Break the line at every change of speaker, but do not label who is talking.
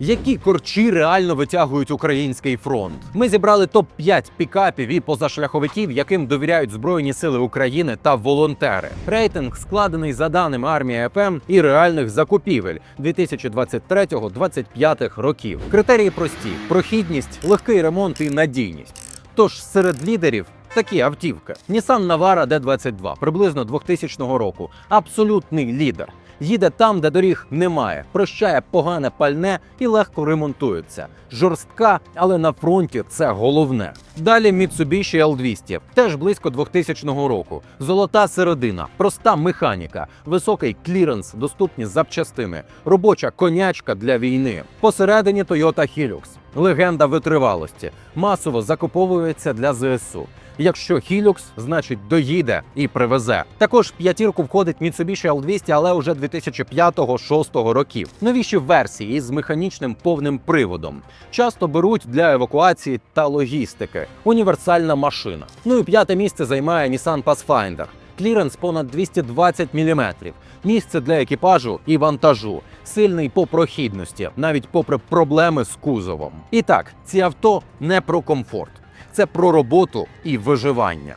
Які корчі реально витягують український фронт? Ми зібрали топ 5 пікапів і позашляховиків, яким довіряють Збройні Сили України та волонтери. Рейтинг складений за даними армії АПМ і реальних закупівель 2023-2025 років. Критерії прості: прохідність, легкий ремонт і надійність. Тож серед лідерів. Такі автівки. Nissan Navara D22 приблизно 2000 року. Абсолютний лідер. Їде там, де доріг немає, прощає погане пальне і легко ремонтується. Жорстка, але на фронті це головне. Далі Mitsubishi L200, теж близько 2000 року. Золота середина, проста механіка, високий кліренс, доступні запчастини, робоча конячка для війни. Посередині Toyota Hilux. Легенда витривалості, масово закуповується для ЗСУ. Якщо Hilux, значить доїде і привезе. Також в п'ятірку входить Mitsubishi L200, але уже 2005-2006 років. Новіші версії із механічним повним приводом. Часто беруть для евакуації та логістики. Універсальна машина. Ну і п'яте місце займає Nissan Pathfinder. Кліренс понад 220 мм. Місце для екіпажу і вантажу. Сильний по прохідності, навіть попри проблеми з кузовом. І так, ці авто не про комфорт, це про роботу і виживання.